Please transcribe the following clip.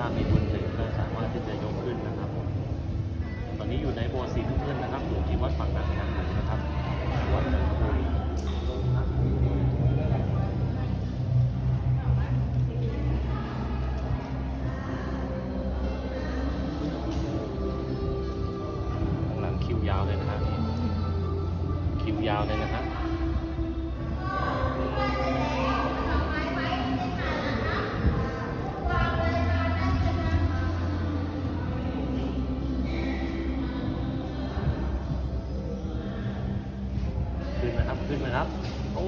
ถ้ามีบุญถึงก็สามารถที่จะยกขึ้นนะครับ ตอนนี้อยู่ในโบสถ์สีน้ำเงินนะครับอยู่ที่วัดปากน้ำน้ำหลวงนะครับวัดหนองบัวกำลังคิวยาวเลยนะฮะคิวยาวเลยนะฮะ ขึ้นนะครับโอ้